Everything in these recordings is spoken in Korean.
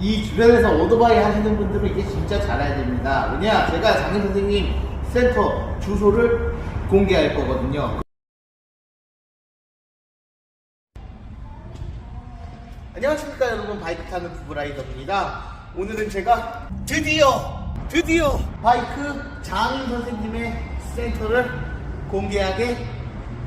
이 주변에서 오토바이 하시는 분들은 이게 진짜 잘 알아야 됩니다. 왜냐? 제가 장인 선생님 센터 주소를 공개할 거거든요. 안녕하십니까 여러분 바이크 타는 부브라이더입니다. 오늘은 제가 드디어 드디어 바이크 장인 선생님의 센터를 공개하게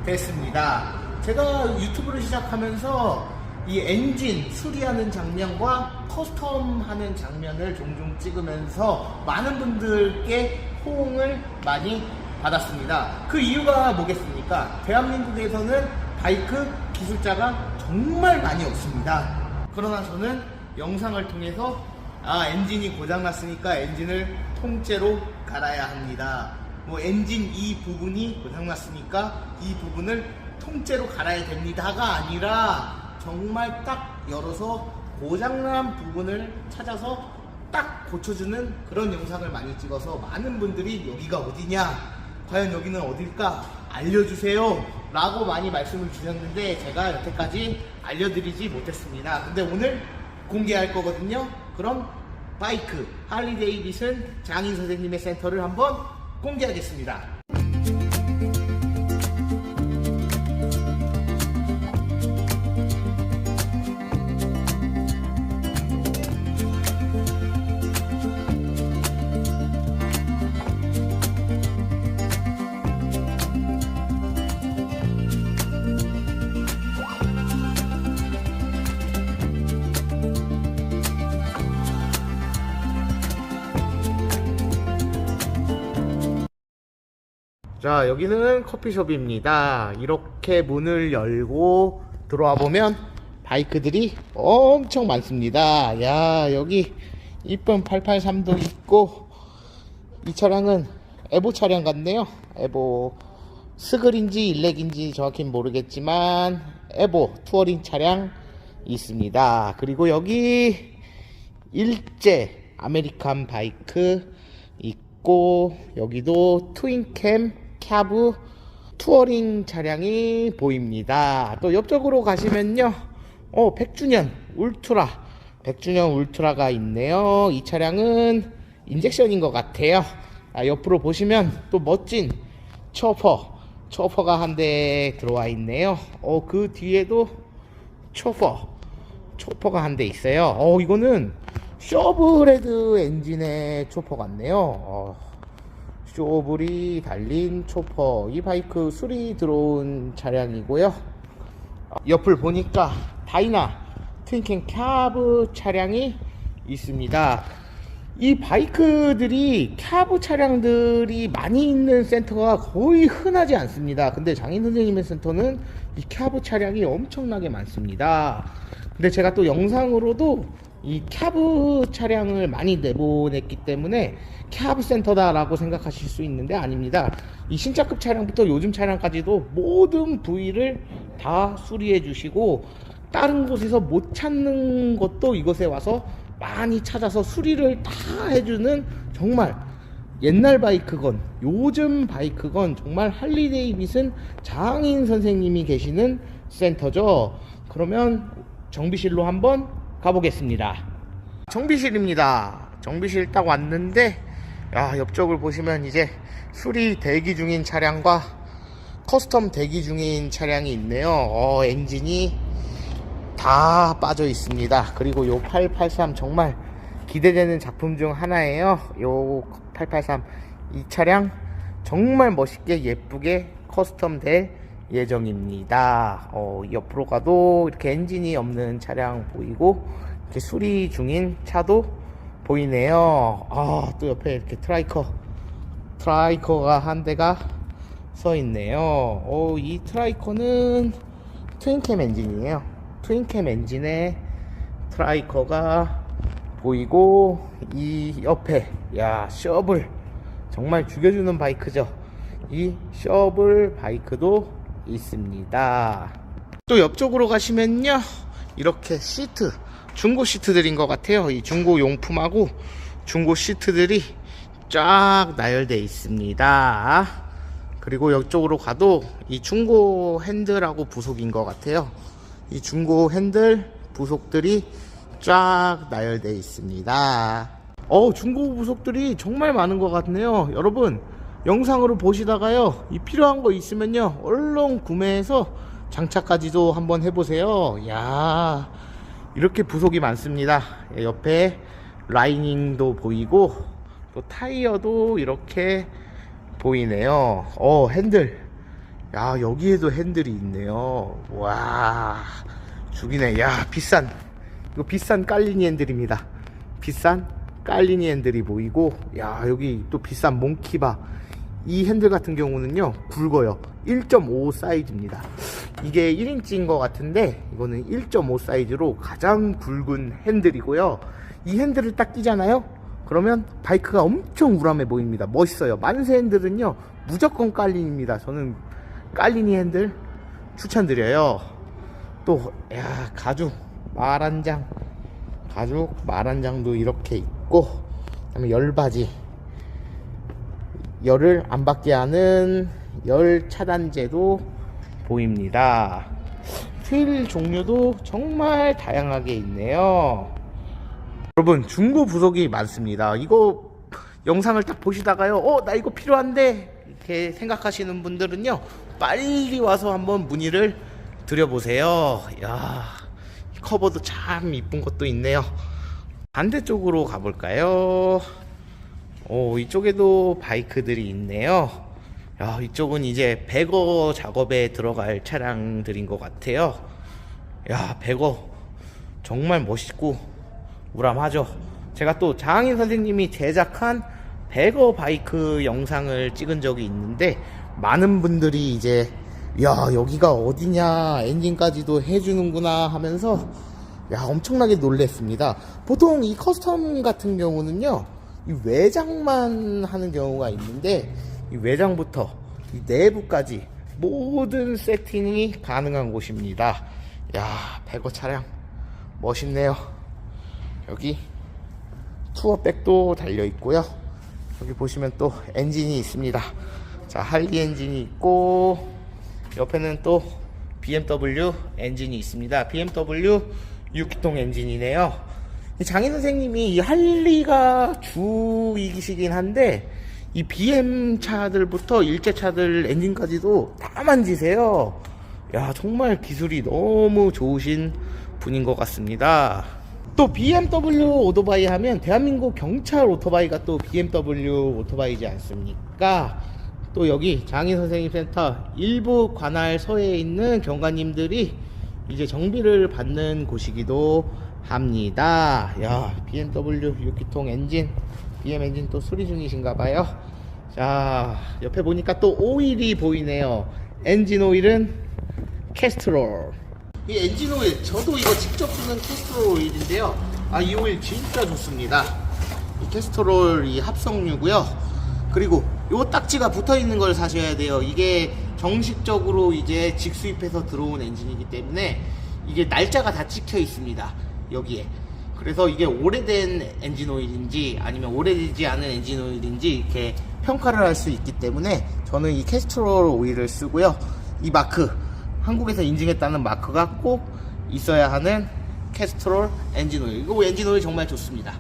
됐습니다. 제가 유튜브를 시작하면서 이 엔진 수리하는 장면과 커스텀하는 장면을 종종 찍으면서 많은 분들께 호응을 많이 받았습니다. 그 이유가 뭐겠습니까? 대한민국에서는 바이크 기술자가 정말 많이 없습니다. 그러나 저는 영상을 통해서 아 엔진이 고장났으니까 엔진을 통째로 갈아야 합니다. 뭐 엔진 이 부분이 고장났으니까 이 부분을 통째로 갈아야 됩니다가 아니라 정말 딱 열어서 고장난 부분을 찾아서 딱 고쳐주는 그런 영상을 많이 찍어서 많은 분들이 여기가 어디냐? 과연 여기는 어딜까? 알려주세요. 라고 많이 말씀을 주셨는데 제가 여태까지 알려드리지 못했습니다. 근데 오늘 공개할 거거든요. 그럼 바이크 할리 데이비슨 장인 선생님의 센터를 한번 공개하겠습니다 자, 여기는 커피숍입니다. 이렇게 문을 열고 들어와 보면 바이크들이 엄청 많습니다. 야, 여기 이쁜 883도 있고 이 차량은 에보 차량 같네요. 에보 스글인지 일렉인지 정확히 모르겠지만 에보 투어링 차량 있습니다. 그리고 여기 일제 아메리칸 바이크 있고 여기도 트윈캠 캬브 투어링 차량이 보입니다. 또 옆쪽으로 가시면요. 어, 100주년 울트라 100주년 울트라가 있네요. 이 차량은 인젝션인 것 같아요. 아, 옆으로 보시면 또 멋진 초퍼 초퍼가 한 대 들어와 있네요. 어, 그 뒤에도 초퍼 초퍼가 한 대 있어요. 어, 이거는 쇼브레드 엔진의 초퍼 같네요. 어, 쇼블이 달린 초퍼. 이 바이크 수리 들어온 차량이고요. 어, 옆을 보니까 다이나 트윈킹 캬브 차량이 있습니다. 이 바이크들이 캬브 차량들이 많이 있는 센터가 거의 흔하지 않습니다. 근데 장인 선생님의 센터는 이 캬브 차량이 엄청나게 많습니다. 근데 제가 또 영상으로도 이 캬브 차량을 많이 내보냈기 때문에 캬브 센터다라고 생각하실 수 있는데 아닙니다. 이 신차급 차량부터 요즘 차량까지도 모든 부위를 다 수리해 주시고 다른 곳에서 못 찾는 것도 이곳에 와서 많이 찾아서 수리를 다 해주는 정말 옛날 바이크건 요즘 바이크건 정말 할리 데이빗은 장인 선생님이 계시는 센터죠. 그러면 정비실로 한번 가보겠습니다. 정비실입니다. 정비실 딱 왔는데 야, 옆쪽을 보시면 이제 수리 대기 중인 차량과 커스텀 대기 중인 차량이 있네요. 어, 엔진이 다 빠져 있습니다. 그리고 요 883 정말 기대되는 작품 중 하나예요. 요 883 이 차량 정말 멋있게 예쁘게 커스텀 될 예정입니다. 어, 옆으로 가도 이렇게 엔진이 없는 차량 보이고 이렇게 수리 중인 차도 보이네요. 아, 또 옆에 이렇게 트라이커 트라이커가 한 대가 서 있네요. 어, 이 트라이커는 트윈캠 엔진이에요. 트윈캠 엔진의 트라이커가 보이고 이 옆에 야 셔블 정말 죽여주는 바이크죠. 이 셔블 바이크도 있습니다. 또 옆쪽으로 가시면요 이렇게 시트 중고 시트들인 것 같아요. 이 중고 용품하고 중고 시트들이 쫙 나열되어 있습니다. 그리고 이쪽으로 가도 이 중고 핸들하고 부속인 것 같아요. 이 중고 핸들 부속들이 쫙 나열되어 있습니다. 어, 중고 부속들이 정말 많은 것 같네요. 여러분, 영상으로 보시다가요, 이 필요한 거 있으면요, 얼른 구매해서 장착까지도 한번 해보세요. 야 이렇게 부속이 많습니다. 예, 옆에 라이닝도 보이고, 또 타이어도 이렇게 보이네요. 어, 핸들. 야, 여기에도 핸들이 있네요. 와, 죽이네. 야, 비싼. 이거 비싼 깔리니 핸들입니다. 비싼 깔리니 핸들이 보이고, 야, 여기 또 비싼 몽키바. 이 핸들 같은 경우는요, 굵어요. 1.5 사이즈입니다. 이게 1인치인 것 같은데, 이거는 1.5 사이즈로 가장 굵은 핸들이고요. 이 핸들을 딱 끼잖아요? 그러면 바이크가 엄청 우람해 보입니다. 멋있어요. 만세 핸들은요, 무조건 깔린입니다. 저는 깔리니 핸들 추천드려요. 또, 야, 가죽, 말 한 장. 가죽, 말 한 장도 이렇게 있고, 그 다음에 열바지. 열을 안 받게 하는 열 차단제도 보입니다. 휠 종류도 정말 다양하게 있네요. 여러분 중고 부속이 많습니다. 이거 영상을 딱 보시다가요, 어, 나 이거 필요한데 이렇게 생각하시는 분들은요, 빨리 와서 한번 문의를 드려보세요. 야, 이 커버도 참 이쁜 것도 있네요. 반대쪽으로 가볼까요? 오, 이쪽에도 바이크들이 있네요. 야, 이쪽은 이제 배거 작업에 들어갈 차량들인 것 같아요. 야, 배거 정말 멋있고 우람하죠. 제가 또 장인 선생님이 제작한 배거 바이크 영상을 찍은 적이 있는데 많은 분들이 이제 야 여기가 어디냐 엔진까지도 해주는구나 하면서 야 엄청나게 놀랬습니다. 보통 이 커스텀 같은 경우는요 이 외장만 하는 경우가 있는데 이 외장부터 이 내부까지 모든 세팅이 가능한 곳입니다. 야 배거 차량 멋있네요. 여기 투어백도 달려 있고요. 여기 보시면 또 엔진이 있습니다. 자, 할리 엔진이 있고 옆에는 또 BMW 엔진이 있습니다. BMW 6기통 엔진이네요. 이 장인 선생님이 이 할리가 주이시긴 한데 이 BM 차들부터 일제 차들 엔진까지도 다 만지세요. 야, 정말 기술이 너무 좋으신 분인 것 같습니다. 또 BMW 오토바이 하면 대한민국 경찰 오토바이가 또 BMW 오토바이지 않습니까? 또 여기 장인 선생님 센터 일부 관할 서에 있는 경관님들이 이제 정비를 받는 곳이기도 합니다. 야, BMW 6기통 엔진, BM 엔진 또 수리 중이신가 봐요. 자, 옆에 보니까 또 오일이 보이네요. 엔진 오일은 캐스트롤. 이 엔진 오일 저도 이거 직접 쓰는 캐스트롤 오일인데요 아 이 오일 진짜 좋습니다 이 캐스트롤 이 합성유고요 그리고 요 딱지가 붙어 있는 걸 사셔야 돼요 이게 정식적으로 이제 직수입해서 들어온 엔진이기 때문에 이게 날짜가 다 찍혀 있습니다 여기에 그래서 이게 오래된 엔진 오일인지 아니면 오래되지 않은 엔진 오일인지 이렇게 평가를 할 수 있기 때문에 저는 이 캐스트롤 오일을 쓰고요 이 마크 한국에서 인증했다는 마크가 꼭 있어야 하는 캐스트롤 엔진 오일. 이거 엔진 오일 정말 좋습니다.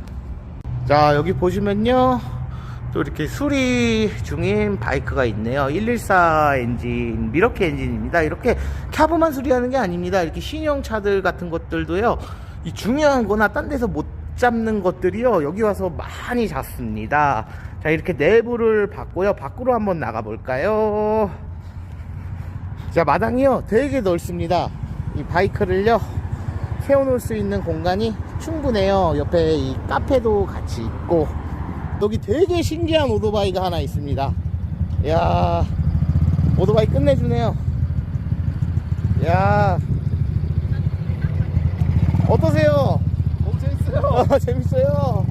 자, 여기 보시면요. 또 이렇게 수리 중인 바이크가 있네요. 114 엔진, 미러키 엔진입니다. 이렇게 캬브만 수리하는 게 아닙니다. 이렇게 신형 차들 같은 것들도요. 이 중요한 거나 딴 데서 못 잡는 것들이요. 여기 와서 많이 잡습니다. 자, 이렇게 내부를 봤고요. 밖으로 한번 나가 볼까요? 자 마당이요 되게 넓습니다 이 바이크를요 세워놓을 수 있는 공간이 충분해요 옆에 이 카페도 같이 있고 여기 되게 신기한 오토바이가 하나 있습니다. 야 오토바이 끝내주네요. 야. 어떠세요? 너무 재밌어요. 어, 재밌어요.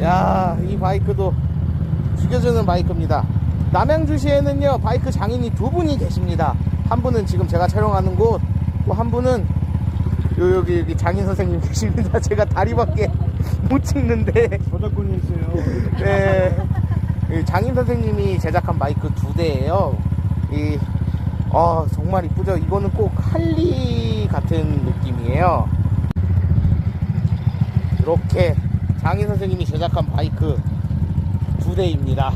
야이 바이크도 죽여주는 바이크입니다. 남양주시에는요 바이크 장인이 두 분이 계십니다. 한 분은 지금 제가 촬영하는 곳 또 한 분은 요 여기 여기 장인 선생님 계십니다 제가 다리밖에 못 찍는데 저작권이 있어요. 네 이 장인 선생님이 제작한 바이크 두 대예요 이 어, 정말 이쁘죠 이거는 꼭 할리 같은 느낌이에요 이렇게 장인 선생님이 제작한 바이크 두 대입니다.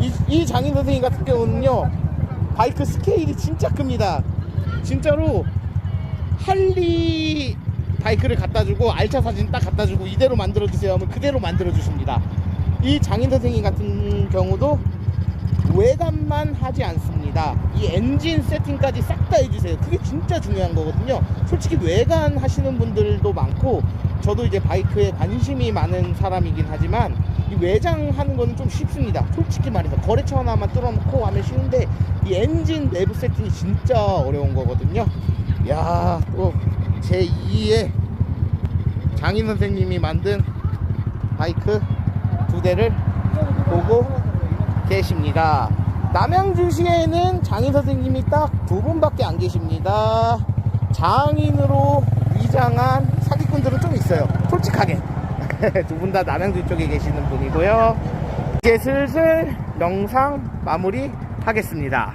이, 이 장인 선생님 같은 경우는요, 바이크 스케일이 진짜 큽니다. 진짜로 할리 바이크를 갖다 주고 알차 사진 딱 갖다 주고 이대로 만들어 주세요 하면 그대로 만들어 주십니다. 이 장인 선생님 같은 경우도 외관만 하지 않습니다. 이 엔진 세팅까지 싹 다 해주세요. 그게 진짜 중요한 거거든요. 솔직히 외관 하시는 분들도 많고, 저도 이제 바이크에 관심이 많은 사람이긴 하지만, 이 외장 하는 거는 좀 쉽습니다. 솔직히 말해서 거래처 하나만 뚫어놓고 하면 쉬운데, 이 엔진 내부 세팅이 진짜 어려운 거거든요. 야, 또 제 2의 장인 선생님이 만든 바이크 두 대를 보고 계십니다. 남양주시에는 장인 선생님이 딱 두 분밖에 안 계십니다. 장인으로 위장한 사기꾼들은 좀 있어요. 솔직하게. 두 분 다 남양주 쪽에 계시는 분이고요. 이제 슬슬 영상 마무리 하겠습니다.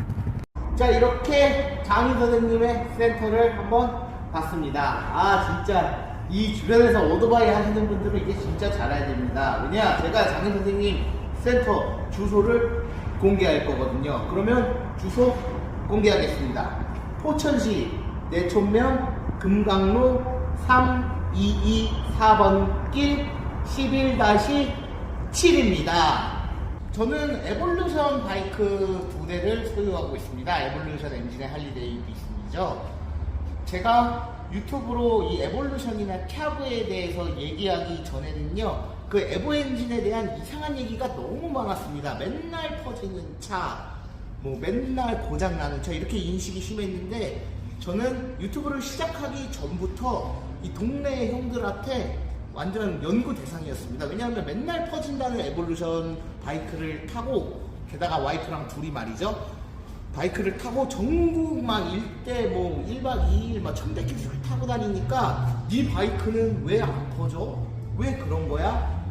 자, 이렇게 장인 선생님의 센터를 한번 봤습니다. 아, 진짜 이 주변에서 오토바이 하시는 분들은 이게 진짜 잘해야 됩니다. 왜냐, 제가 장인 선생님 센터 주소를 공개할 거거든요. 그러면 주소 공개하겠습니다. 포천시 내촌면 금강로 3224번 길 11-7입니다. 저는 에볼루션 바이크 두 대를 소유하고 있습니다. 에볼루션 엔진의 할리 데이 비슨이죠. 제가 유튜브로 이 에볼루션이나 캬브에 대해서 얘기하기 전에는요, 그 에보 엔진에 대한 이상한 얘기가 너무 많았습니다. 맨날 퍼지는 차, 뭐 맨날 고장나는 차, 이렇게 인식이 심했는데, 저는 유튜브를 시작하기 전부터 이 동네 형들한테 완전 연구 대상이었습니다. 왜냐하면 맨날 퍼진다는 에볼루션 바이크를 타고, 게다가 와이프랑 둘이 말이죠. 바이크를 타고 전국 막 일대 뭐 1박 2일 막 1100km를 타고 다니니까 네 바이크는 왜 안 퍼져? 왜 그런 거야?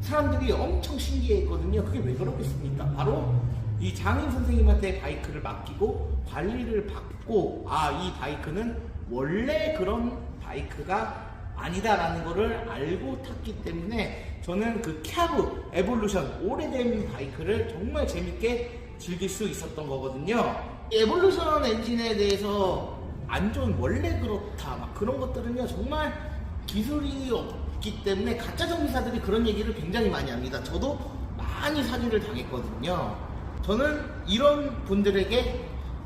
사람들이 엄청 신기해했거든요. 그게 왜 그렇겠습니까? 바로 이 장인 선생님한테 바이크를 맡기고 관리를 받고 아 이 바이크는 원래 그런 바이크가 아니다라는 거를 알고 탔기 때문에 저는 그 캬브 에볼루션 오래된 바이크를 정말 재밌게 즐길 수 있었던 거거든요. 에볼루션 엔진에 대해서 안 좋은 원래 그렇다 막 그런 것들은요 정말 기술이 없기 때문에 가짜 정비사들이 그런 얘기를 굉장히 많이 합니다. 저도 많이 사기를 당했거든요. 저는 이런 분들에게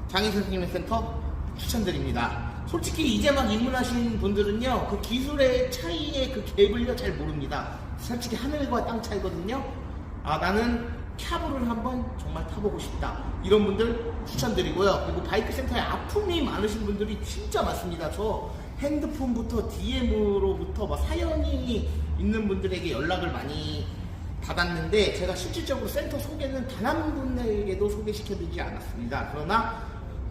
장인 선생님의 센터 추천드립니다. 솔직히 이제 막 입문하신 분들은요, 그 기술의 차이의 그 갭을요 잘 모릅니다. 솔직히 하늘과 땅 차이거든요. 아 나는 캬브를 한번 정말 타보고 싶다. 이런 분들 추천드리고요. 그리고 바이크 센터에 아픔이 많으신 분들이 진짜 많습니다. 저 핸드폰부터 DM으로부터 막 사연이 있는 분들에게 연락을 많이 받았는데 제가 실질적으로 센터 소개는 단 한 분에게도 소개시켜드리지 않았습니다. 그러나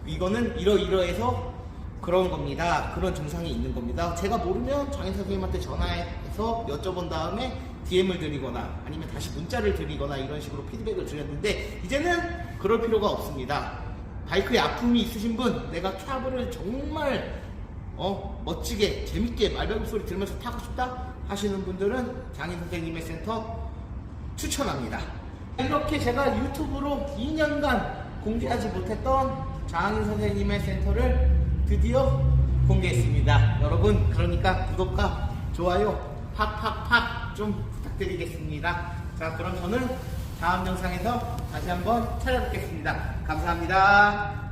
이거는 이러이러해서 그런 겁니다. 그런 증상이 있는 겁니다. 제가 모르면 장인 선생님한테 전화해서 여쭤본 다음에 DM을 드리거나 아니면 다시 문자를 드리거나 이런 식으로 피드백을 드렸는데 이제는 그럴 필요가 없습니다. 바이크에 아픔이 있으신 분, 내가 캬브를 정말 어, 멋지게 재밌게 말발굽 소리 들으면서 타고 싶다 하시는 분들은 장인 선생님의 센터 추천합니다. 이렇게 제가 유튜브로 2년간 공개하지 못했던 장인 선생님의 센터를 드디어 공개했습니다. 여러분, 그러니까 구독과 좋아요 팍팍팍 좀 부탁드리겠습니다. 자, 그럼 저는 다음 영상에서 다시 한번 찾아뵙겠습니다. 감사합니다.